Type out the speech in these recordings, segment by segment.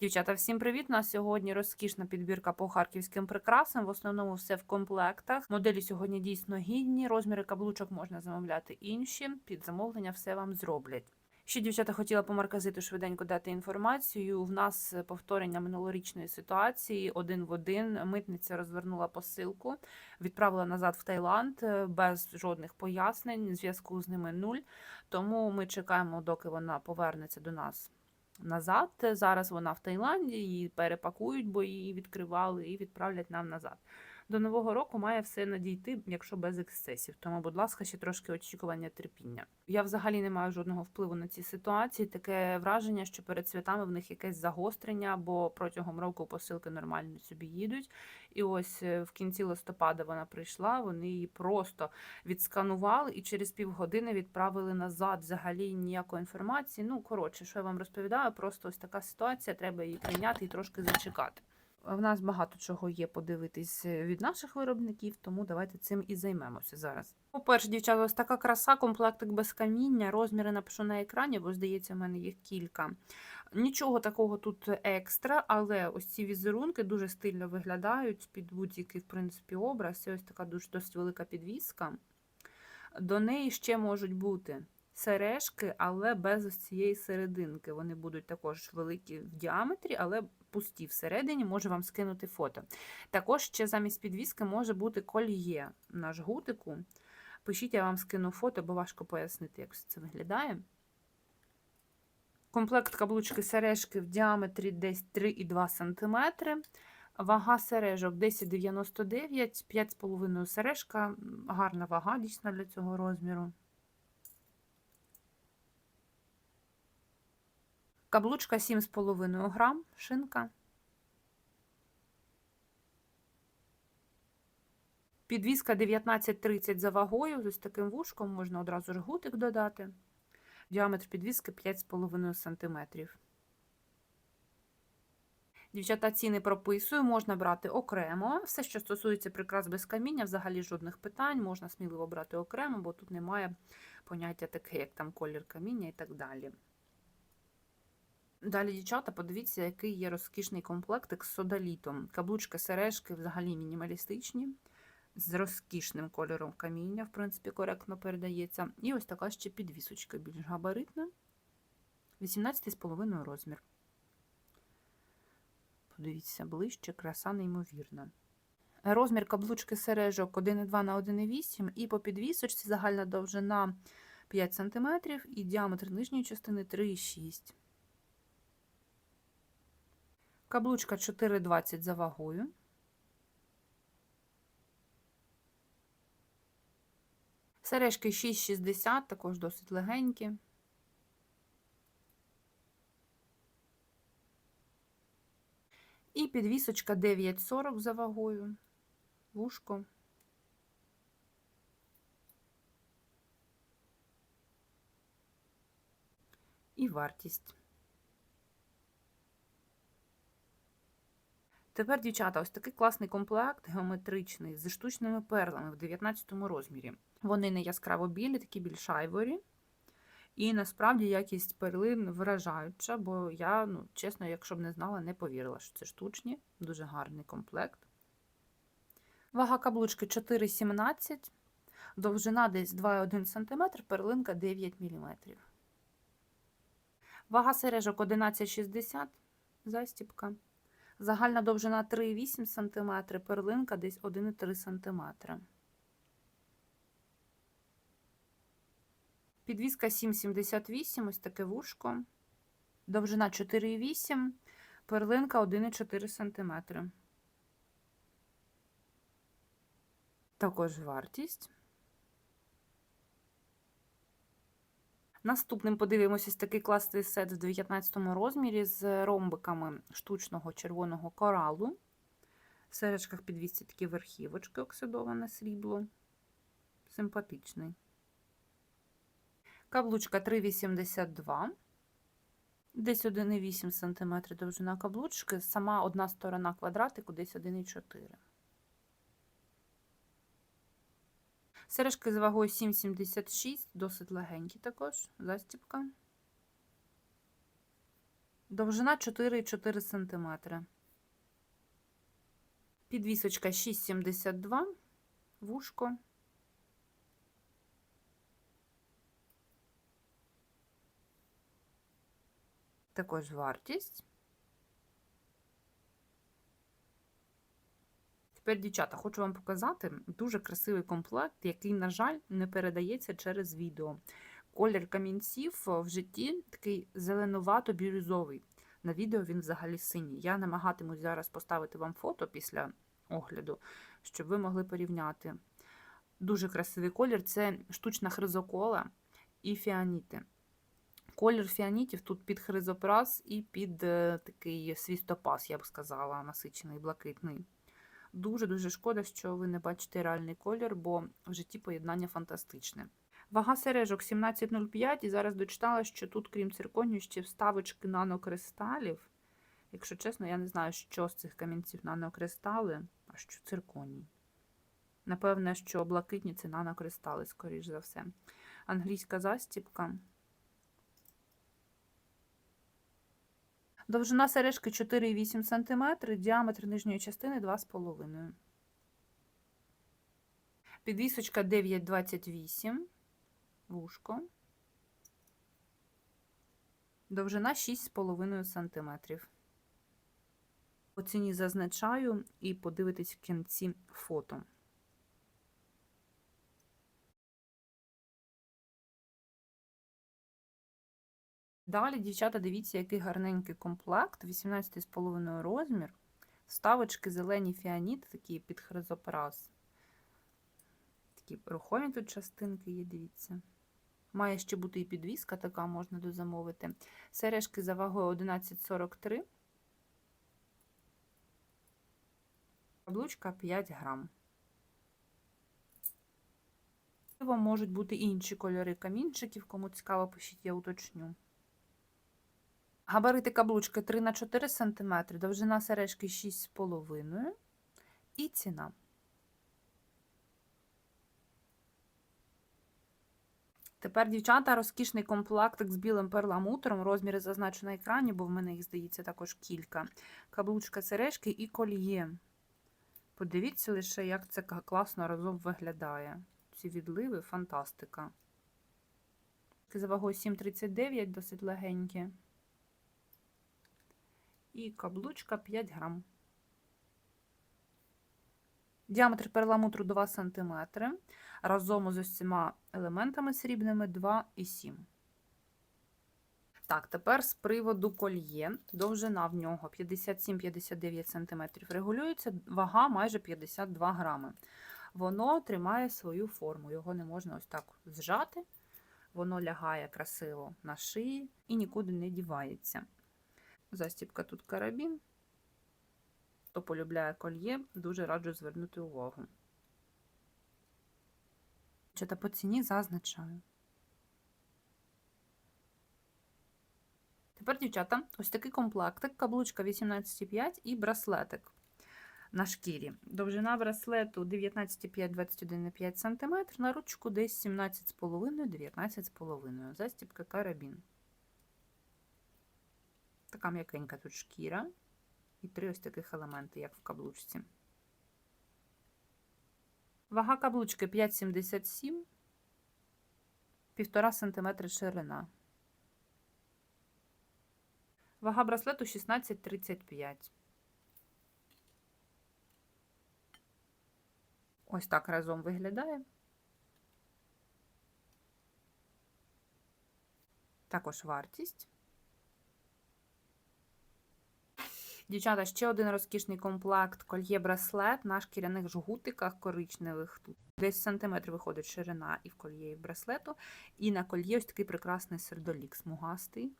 Дівчата, всім привіт! У нас сьогодні розкішна підбірка по харківським прикрасам. В основному все в комплектах. Моделі сьогодні дійсно гідні. Розміри каблучок можна замовляти інші. Під замовлення все вам зроблять. Ще дівчата хотіла по марказиту швиденько дати інформацію. В нас повторення минулорічної ситуації один в один. Митниця розвернула посилку, відправила назад в Таїланд е, без жодних пояснень. Зв'язку з ними нуль. Тому ми чекаємо, доки вона повернеться до нас назад. Зараз вона в Таїланді, її перепакують, бо її відкривали і відправлять нам назад. До нового року має все надійти, якщо без ексцесів. Тому, будь ласка, ще трошки очікування терпіння. Я взагалі не маю жодного впливу на ці ситуації. Таке враження, що перед святами в них якесь загострення, бо протягом року посилки нормально собі їдуть. І ось е, в кінці листопада вона прийшла. Вони її просто відсканували і через півгодини відправили назад. Взагалі ніякої інформації. Ну коротше, що я вам розповідаю, просто ось така ситуація. Треба її прийняти і трошки зачекати. В нас багато чого є подивитись е, від наших виробників, тому давайте цим і займемося зараз. По-перше, дівчата, ось така краса, комплектик без каміння. Розміри напишу на екрані, бо здається, в мене їх кілька. Нічого такого тут екстра, але ось ці візерунки дуже стильно виглядають під будь-який, в принципі, образ. Це ось така дуже досить велика підвіска. До неї ще можуть бути сережки, але без ось цієї серединки. Вони будуть також великі в діаметрі, але пусті всередині, можу вам скинути фото. Також ще замість підвіски може бути кольє на жгутику. Пишіть, я вам скину фото, бо важко пояснити, як це виглядає. Комплект каблучки сережки в діаметрі десь 3,2 см. Вага сережок 10,99, 5,5 сережка, гарна вага дійсно для цього розміру. Каблучка 7,5 грам, шинка. Підвіска 19,30 за вагою, ось таким вушком можна одразу жгутик додати. Діаметр підвіски 5,5 см. Дівчата ціни прописую, можна брати окремо. Все, що стосується прикрас без каміння, взагалі жодних питань, можна сміливо брати окремо, бо тут немає поняття таке, як там колір каміння і так далі. Далі, дівчата, подивіться, який є розкішний комплектик з содалітом. Каблучка сережки взагалі мінімалістичні, з розкішним кольором каміння, в принципі, коректно передається. І ось така ще підвісочка більш габаритна. 18,5 розмір. Подивіться, ближче, краса неймовірна. Розмір каблучки сережок 1,2 на 1,8 і по підвісочці загальна довжина 5 см і діаметр нижньої частини 3,6 Каблучка 4,20 за вагою. Сережки 6,60, також досить легенькі. І підвісочка 9,40 за вагою, вушко. І вартість. Тепер, дівчата, ось такий класний комплект геометричний зі штучними перлами в 19 розмірі. Вони не яскраво білі, такі більш айворі. І насправді якість перлин вражаюча, бо я, ну, чесно, якщо б не знала, не повірила, що це штучні, дуже гарний комплект. Вага каблучки 4,17, довжина десь 2,1 см, перлинка 9 мм. Вага сережок 11,60 застіпка. Загальна довжина 3,8 см, перлинка десь 1,3 см. Підвіска 7,78, ось таке вушко. Довжина 4,8, перлинка 1,4 см. Також вартість. Наступним подивимося такий класний сет в 19 розмірі з ромбиками штучного червоного коралу. В сережках підвісці такі верхівочки, оксидоване срібло. Симпатичний. Каблучка 3,82. Десь 1,8 см довжина каблучки, сама одна сторона квадратику, десь 1,4 Сережки з вагою 7,76, досить легенькі також, застіпка. Довжина 4,4 см. Підвісочка 6,72, вушко. Також вартість. Тепер, дівчата, хочу вам показати дуже красивий комплект, який, на жаль, не передається через відео. Колір камінців в житті такий зеленувато-бірюзовий. На відео він взагалі синій. Я намагатимусь зараз поставити вам фото після огляду, щоб ви могли порівняти. Дуже красивий колір це штучна хризокола і фіаніти. Колір фіанітів тут під хризопрас і під е, такий свістопас, я б сказала, насичений, блакитний. Дуже-дуже шкода, що ви не бачите реальний колір, бо в житті поєднання фантастичне. Вага сережок 17,05 і зараз дочитала, що тут, крім цирконію, ще вставочки нанокристалів. Якщо чесно, я не знаю, що з цих камінців нанокристали, а що цирконій. Напевне, що блакитні це нанокристали, скоріш за все. Англійська застіпка. Довжина сережки 4,8 см, діаметр нижньої частини 2,5 Підвісочка 9,28 вушко. Довжина 6,5 см. По ціні зазначаю і подивитись в кінці фото. Далі, дівчата, дивіться, який гарненький комплект, 18,5 розмір. Ставочки зелені фіаніт, такі під хризопрас. Такі рухомі тут частинки є, дивіться. Має ще бути і підвіска, така можна дозамовити. Сережки за вагою 11,43. Каблучка 5 грам. Можуть бути інші кольори камінчиків, кому цікаво, пишіть, я уточню. Габарити каблучки 3 на 4 см, довжина сережки 6,5 і ціна. Тепер, дівчата, розкішний комплектик з білим перламутром. Розміри зазначу на екрані, бо в мене їх, здається, також кілька. Каблучка сережки і кольє. Подивіться лише, як це класно разом виглядає. Ці відливи фантастика. За вагою 7,39, досить легенькі і каблучка 5 грам. Діаметр перламутру 2 см. Разом з усіма елементами срібними 2,7 Так, тепер з приводу кольє. Довжина в нього 57-59 см. Регулюється вага майже 52 грами. Воно тримає свою форму. Його не можна ось так зжати. Воно лягає красиво на шиї і нікуди не дівається. Застіпка тут карабін. Хто полюбляє кольє, дуже раджу звернути увагу. Чи та по ціні зазначаю. Тепер, дівчата, ось такий комплектик, каблучка 18,5 і браслетик на шкірі. Довжина браслету 19,5-21,5 см, на ручку десь 17,5-19,5 Застіпка карабін. Така м'якенька тут шкіра. І три ось таких елементи, як в каблучці. Вага каблучки 5,77, 1,5 см ширина. Вага браслету 16,35. Ось так разом виглядає. Також вартість. Дівчата, ще один розкішний комплект кольє браслет на шкіряних жгутиках коричневих. Тут десь сантиметр виходить ширина і в кольє, і в браслету. І на кольє ось такий прекрасний сердолік смугастий.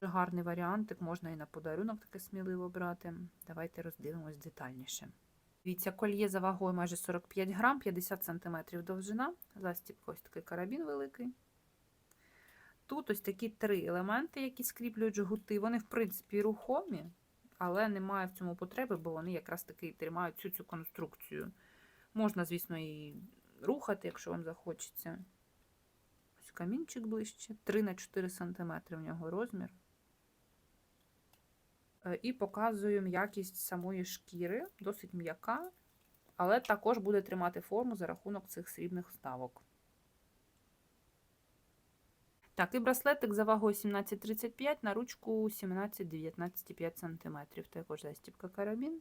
Гарний варіантик, можна і на подарунок таке сміливо брати. Давайте роздивимось детальніше. Дивіться, кольє за вагою майже 45 грам, 50 см довжина. Застібка ось такий карабін великий. Тут ось такі три елементи, які скріплюють жгути. Вони, в принципі, рухомі, але немає в цьому потреби, бо вони якраз таки тримають всю цю конструкцію. Можна, звісно, і рухати, якщо вам захочеться. Ось камінчик ближче. 3 на 4 см в нього розмір. Е, І показую м'якість самої шкіри, досить м'яка, але також буде тримати форму за рахунок цих срібних вставок. Так, і браслетик за вагою 17,35 на ручку 17-19,5 см. Також застібка карабін.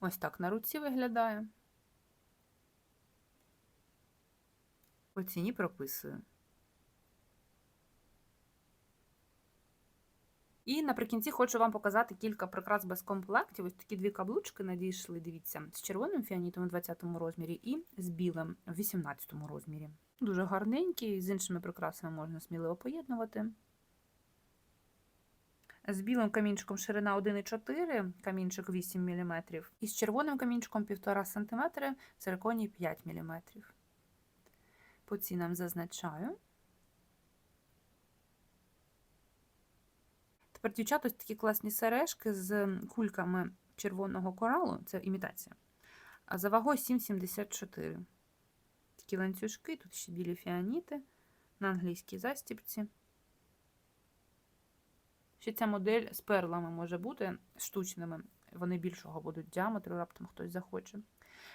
Ось так на руці виглядає. По ціні прописую. І наприкінці хочу вам показати кілька прикрас без комплектів. Ось такі дві каблучки надійшли, дивіться, з червоним фіанітом у 20 розмірі і з білим в 18 розмірі. Дуже гарненькі, з іншими прикрасами можна сміливо поєднувати. З білим камінчиком ширина 1,4, камінчик 8 мм, і з червоним камінчиком 1,5 см, цирконій 5 мм. По цінам зазначаю. Тепер, дівчата, ось такі класні сережки з кульками червоного коралу, це імітація. А за вагою 7,74. Такі ланцюжки, тут ще білі фіаніти на англійській застіпці. Ще ця модель з перлами може бути штучними. Вони більшого будуть діаметру, раптом хтось захоче.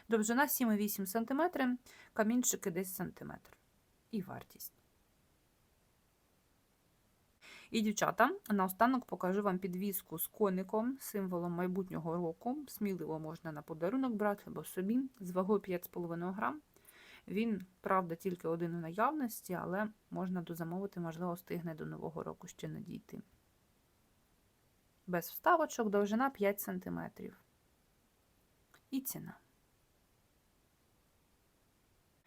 Довжина 7,8 см, камінчики десь сантиметр. І вартість. І, дівчата, наостанок покажу вам підвіску з коником, символом майбутнього року. Сміливо можна на подарунок брати або собі, з вагою 5,5 грам. Він, правда, тільки один у наявності, але можна дозамовити, можливо, встигне до Нового року ще надійти. Без вставочок, довжина 5 см. І ціна.